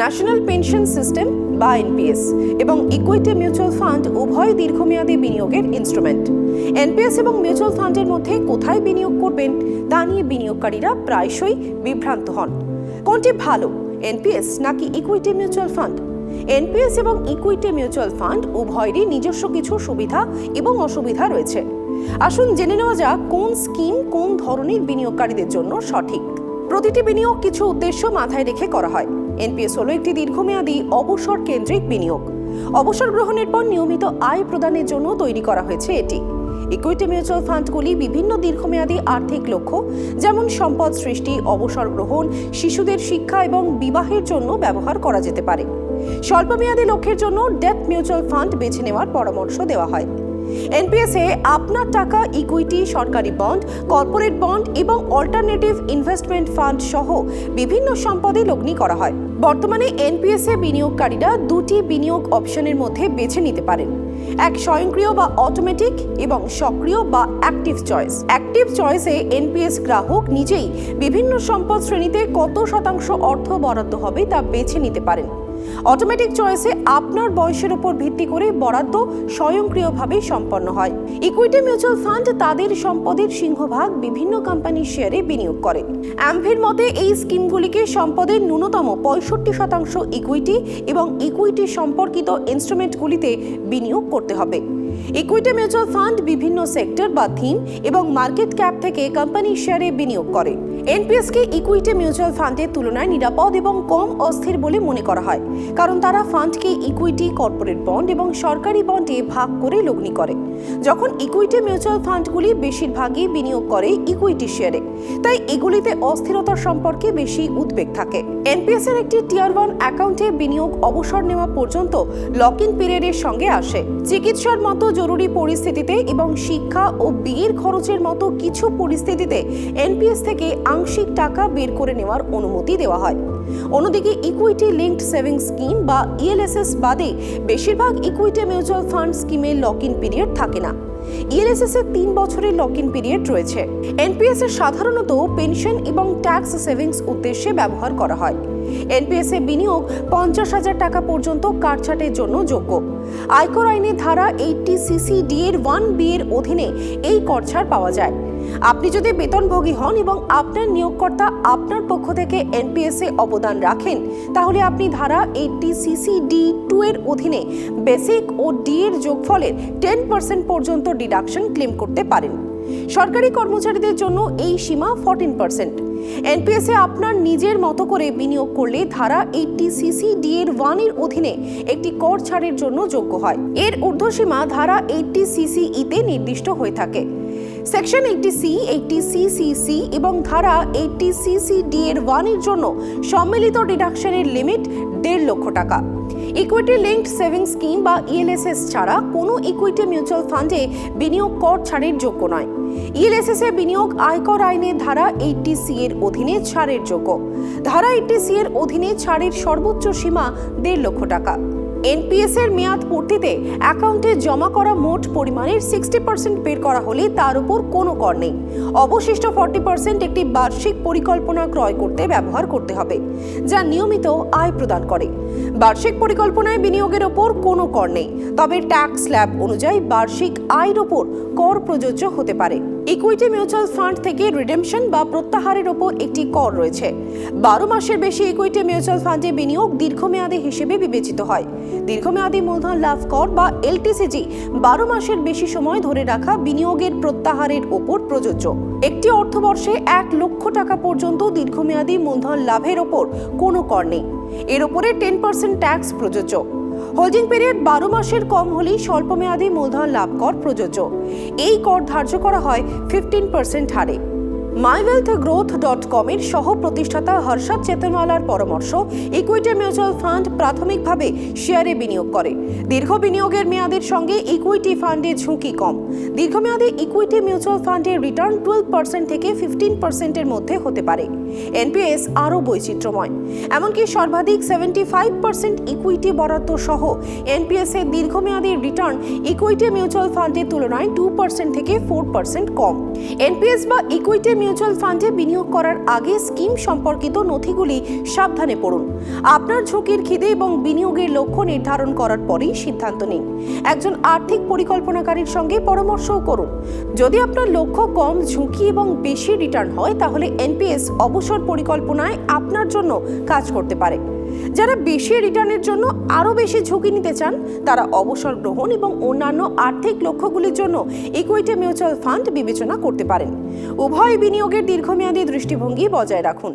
National pension system বা NPS এবং equity mutual fund উভয় দীর্ঘমেয়াদী বিনিয়োগের ইনস্ট্রুমেন্ট। এনপিএস এবং মিউচুয়াল ফান্ডের মধ্যে কোথায় বিনিয়োগ করবেন তা নিয়ে বিনিয়োগকারীরা প্রায়শই বিভ্রান্ত হন। কোনটি ভালো, এনপিএস নাকি ইকুইটি মিউচুয়াল ফান্ড? এনপিএস এবং ইকুইটি মিউচুয়াল ফান্ড উভয়েরই নিজস্ব কিছু সুবিধা এবং অসুবিধা রয়েছে। আসুন জেনে নেওয়া যাক কোন স্কিম কোন ধরনের বিনিয়োগকারীদের জন্য সঠিক। প্রতিটি বিনিয়োগ কিছু উদ্দেশ্য মাথায় রেখে করা হয়। এনপিএস হলো একটি দীর্ঘমেয়াদী অবসর কেন্দ্রিক বিনিয়োগ। অবসর গ্রহণের পর নিয়মিত আয় প্রদানের জন্য তৈরি করা হয়েছে এটি। ইকুইটি মিউচুয়াল ফান্ডগুলি বিভিন্ন দীর্ঘমেয়াদী আর্থিক লক্ষ্য, যেমন সম্পদ সৃষ্টি, অবসর গ্রহণ, শিশুদের শিক্ষা এবং বিবাহের জন্য ব্যবহার করা যেতে পারে। স্বল্পমেয়াদী লক্ষ্যের জন্য ডেথ মিউচুয়াল ফান্ড বেছে নেওয়ার পরামর্শ দেওয়া হয়। এনপিএসে আপনার টাকা, ইকুইটি, সরকারি বন্ড, কর্পোরেট বন্ড এবং অল্টারনেটিভ ইনভেস্টমেন্ট ফান্ড সহ বিভিন্ন সম্পদে লগ্নি করা হয়। বর্তমানে এনপিএসে বিনিয়োগকারীরা দুটি বিনিয়োগ অপশনের মধ্যে বেছে নিতে পারেন। এক স্বয়ংক্রিয় বা অটোমেটিক এবং সক্রিয় বা অ্যাক্টিভ চয়েস অ্যাক্টিভ চয়েসে এনপিএস গ্রাহক নিজেই বিভিন্ন সম্পদ শ্রেণীতে কত শতাংশ অর্থ বরাদ্দ হবে তা বেছে নিতে পারেন। অটোমেটিক চয়েসে আপনার বয়সের উপর ভিত্তি করে বরাদ্দ স্বয়ংক্রিয়ভাবে সম্পন্ন হয়। ইকুইটি মিউচুয়াল ফান্ড তাদের সম্পদের সিংহভাগ বিভিন্ন কোম্পানির শেয়ারে বিনিয়োগ করে। অ্যাম্ভির মতে, এই স্কিমগুলিকে সম্পদের ন্যূনতম পঁয়ষট্টি শতাংশ ইকুইটি এবং ইকুইটি সম্পর্কিত ইনস্ট্রুমেন্টগুলিতে বিনিয়োগ করতে হবে। ইকুইটি মিউচুয়াল ফান্ড বিভিন্ন সেক্টর বা থিম এবং মার্কেট ক্যাপ থেকে কোম্পানির শেয়ারে বিনিয়োগ করে। এনপিএসকে ইকুইটি মিউচুয়াল ফান্ডের তুলনায় নিরাপদ এবং কম অস্থির বলে মনে করা হয়। কারণ তারা ফান্ডকে ইকুইটি কর্পোরেট বন্ড এবং সরকারি বন্ডে ভাগ করে লগ্নি করে। যখন ইকুইটি মিউচুয়াল ফান্ডগুলি বেশিরভাগই বিনিয়োগ করে ইকুইটি শেয়ারে তাই এগুলিতে অস্থিরতার সম্পর্কে বেশি উদ্বেগ থাকে। এনপিএস এর একটি টিয়ার ওয়ান অ্যাকাউন্টে বিনিয়োগ অবসর নেওয়া পর্যন্ত লক ইন পিরিয়ডের সঙ্গে আসে। চিকিৎসার মতো জরুরি পরিস্থিতিতে এবং শিক্ষা ও বিয়ের খরচের মতো কিছু পরিস্থিতিতে এনপিএস থেকে আংশিক টাকা বের করে নেওয়ার অনুমতি দেওয়া হয়। অন্যদিকে ইকুইটি লিঙ্কড সেভিংস স্কিম বা ইএলএসএস বাদে বেশিরভাগ ইকুইটি মিউচুয়াল ফান্ড স্কিমে লক ইন পিরিয়ড থাকে না। ইএলএসএস এর তিন বছরের লক ইন পিরিয়ড রয়েছে। এনপিএস এর সাধারণত পেনশন এবং ট্যাক্স সেভিংস উদ্দেশ্যে ব্যবহার করা হয়। এনপিএস বিনিয়োগ পঞ্চাশ হাজার টাকা পর্যন্ত কাটছাটের জন্য যোগ্য। আয়কর আইনে ধারা এইটটি সিসি ডি এর ওয়ান বি এর অধীনে এই কর ছাড় পাওয়া যায়। আপনি যদি বেতনভোগী হন এবং আপনার নিয়োগকর্তা আপনার পক্ষ থেকে এনপিএস এ অবদান রাখেন, তাহলে আপনি ধারা এইটটি সিসি ডি টু এর অধীনে বেসিক ও ডি এর যোগফলের টেন পার্সেন্ট পর্যন্ত ডিডাকশন ক্লেম করতে পারেন। সরকারি কর্মচারীদের জন্য এই সীমা ফর্টিন পার্সেন্ট। এনপিএসে আপনার নিজের মতো করে বিনিয়োগ করলে ধারা এইটটি সিসি ডি এর ওয়ানের অধীনে একটি কর ছাড়ের জন্য যোগ্য হয়। এর ঊর্ধ্বসীমা ধারা এইটটি সিসি ইতে নির্দিষ্ট হয়ে থাকে। Section eighty C, eighty CCC এবং ধারা এইটটি সিসি ডি এর ওয়ানের জন্য সম্মিলিত ডিডাকশনের লিমিট দেড় লক্ষ টাকা। ইকুইটি লিঙ্কড সেভিংস স্কিম বা ইএলএসএস ছাড়া কোনো ইকুইটি মিউচুয়াল ফান্ডে বিনিয়োগ কর ছাড়ের যোগ্য নয়। ইএলএসএস এ বিনিয়োগ আয়কর আইনের ধারা এইটটি সি এর অধীনে ছাড়ের যোগ্য। ধারা এইটটি সি এর অধীনে ছাড়ের সর্বোচ্চ সীমা দেড় লক্ষ টাকা। এনপিএস এর মেয়াদ পূর্তিতে অ্যাকাউন্টে জমা করা মোট পরিমাণের সিক্সটি পার্সেন্ট বের করা হলে তার উপর কোনো কর নেই। অবশিষ্ট ফর্টি পার্সেন্ট একটি বার্ষিক পরিকল্পনা ক্রয় করতে ব্যবহার করতে হবে, যা নিয়মিত আয় প্রদান করে। বার্ষিক পরিকল্পনায় বিনিয়োগের ওপর কোনো কর নেই, তবে ট্যাক্স স্ল্যাব অনুযায়ী বার্ষিক আয়ের ওপর কর প্রযোজ্য হতে পারে। ইকুইটি মিউচুয়াল ফান্ড থেকে রিডেমশন বা প্রত্যাহারের ওপর একটি কর রয়েছে। বারো মাসের বেশি ইকুইটি মিউচুয়াল ফান্ডে বিনিয়োগ দীর্ঘমেয়াদী হিসেবে বিবেচিত হয়। দীর্ঘমেয়াদী মূলধন লাভ কর বা এলটিসিজি বারো মাসের বেশি সময় ধরে রাখা বিনিয়োগের প্রত্যাহারের ওপর প্রযোজ্য। একটি অর্থবর্ষে এক লক্ষ টাকা পর্যন্ত দীর্ঘমেয়াদী মূলধন লাভের ওপর কোনো কর নেই। এর ওপরে টেন পার্সেন্ট ট্যাক্স প্রযোজ্য। হোল্ডিং পিরিয়ড বারো মাসের কম হলেই স্বল্পমেয়াদী মূলধন লাভ কর প্রযোজ্য। এই কর ধার্য করা হয় ফিফটিন পার্সেন্ট হারে। মাইওয়েলথ গ্রোথ ডট কমের সহ প্রতিষ্ঠাতা হর্ষদ চেতনওয়ালার পরামর্শ ইকুইটি মিউচুয়াল ফান্ড প্রাথমিকভাবে শেয়ারে বিনিয়োগ করে। দীর্ঘ বিনিয়োগের মেয়াদের সঙ্গে ইকুইটি ফান্ডে ঝুঁকি কম। দীর্ঘমেয়াদী ইকুইটি মিউচুয়াল ফান্ডের রিটার্ন টুয়েলভ পার্সেন্ট থেকে ফিফটিন পার্সেন্টের মধ্যে হতে পারে। এনপিএস আরও বৈচিত্র্যময়। এমনকি সর্বাধিক সেভেন্টি ফাইভ পার্সেন্ট ইকুইটি বরাদ্দ সহ এনপিএস এর দীর্ঘমেয়াদী রিটার্ন ইকুইটি মিউচুয়াল ফান্ডের তুলনায় টু পার্সেন্ট থেকে ফোর পার্সেন্ট কম। এনপিএস বা ইকুইটি মিউচুয়াল ফান্ডে বিনিয়োগ করার আগে স্কিম সম্পর্কিত নথিগুলি সাবধানে পড়ুন। আপনার ঝুঁকির খিদে এবং বিনিয়োগের লক্ষ্য নির্ধারণ করার পরেই সিদ্ধান্ত নিন। একজন আর্থিক পরিকল্পনাকারীর সঙ্গে পরামর্শও করুন। যদি আপনার লক্ষ্য কম, ঝুঁকি এবং বেশি রিটার্ন হয়, তাহলে এনপিএস অবসর পরিকল্পনায় আপনার জন্য কাজ করতে পারে। যারা বেশি রিটার্নের জন্য আরও বেশি ঝুঁকি নিতে চান, তারা অবসর গ্রহণ এবং অন্যান্য আর্থিক লক্ষ্যগুলির জন্য ইকুইটি মিউচুয়াল ফান্ড বিবেচনা করতে পারেন। উভয় বিনিয়োগের দীর্ঘমেয়াদী দৃষ্টিভঙ্গি বজায় রাখুন।